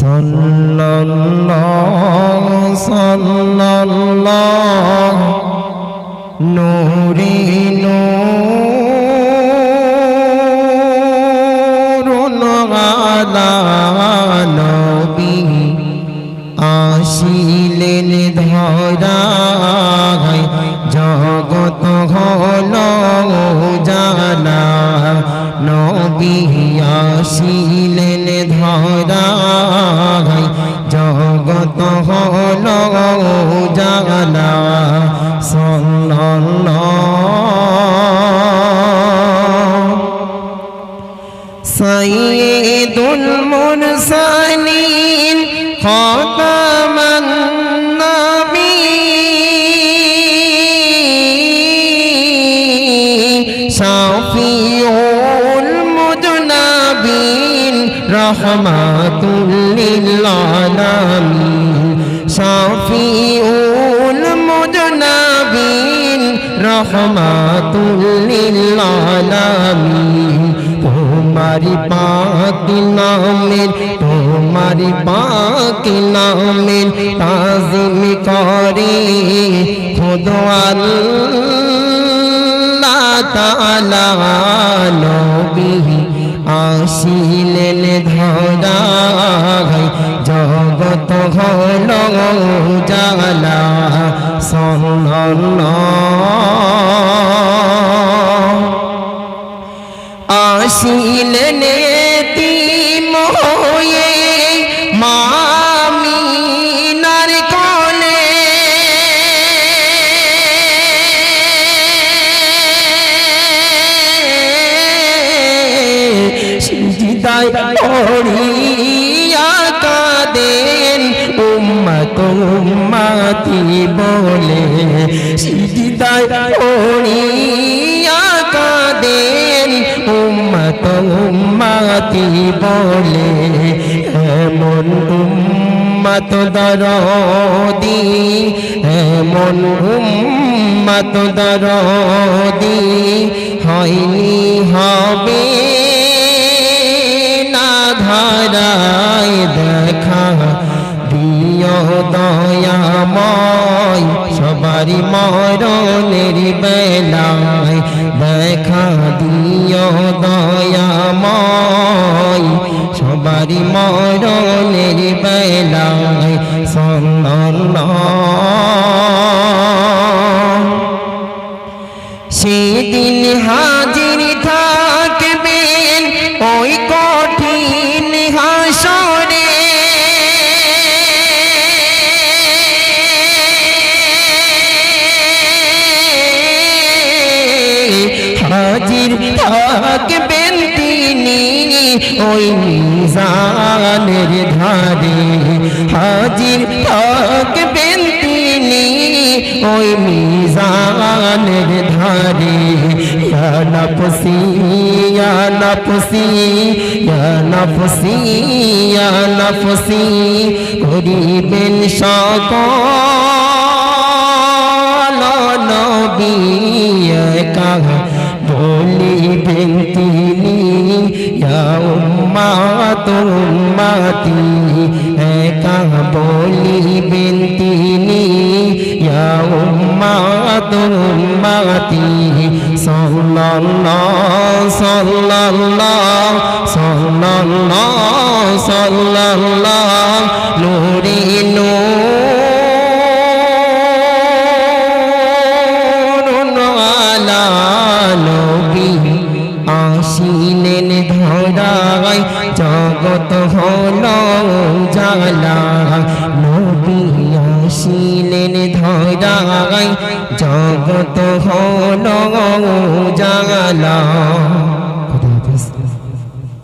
সাল্লাল্লাহু সাল্লাল্লাহু নূরে নূরুন আলা নবী আসিলেন ধরায় জগত হল জানা নবী। সাইদুল মুরসালিন খতামান শাফিউল মুজনাবিন রহমাতুল লিল আলামিন শাফিউল মুজনাবিন রহমাতুল লিল আলামিন তোমারি পাক নামের, তোমারি পাক নামের তাজিম করে। খুদ আল্লাহ তাআলা নবী আসিলেন ধরাই জগত হল জালা সাল্লাল্লাহু আসিলেন তিম হয়ে মামিনার কোলে সিজিদায় পড়িয়া কাদেন উম্মত উম্মাতি বলে। সিজিদায় পড়িয়া উম্মত বলে এমন উম্মত দরদি এমন উম্মত দরদি, হয়নি হবে না ধারায় দেখা দিয় দয়াময় সবারি মরণের বেলায় দেখা দিয় দয়াময় সবারই মরণের বেলায় সাল্লাল্লাহু ওই মিজানের ধারে হাজির থাকবেন তিনি। ওই মিজানের ধারে নফসি নফসি নফসি নফসি করিবেন সকল নবী। উম্মাতি একা বলিবেন তিনি ইয়া উম্মাত উম্মাতি সাল্লাল্লাহু সাল্লাল্লাহু সাল্লাল্লাহু সাল্লাল্লাহু নূরে নূরুন আসিলেন ধরাই জগত হল জালা নবী আসিলেন ধরাই জগত হল জালা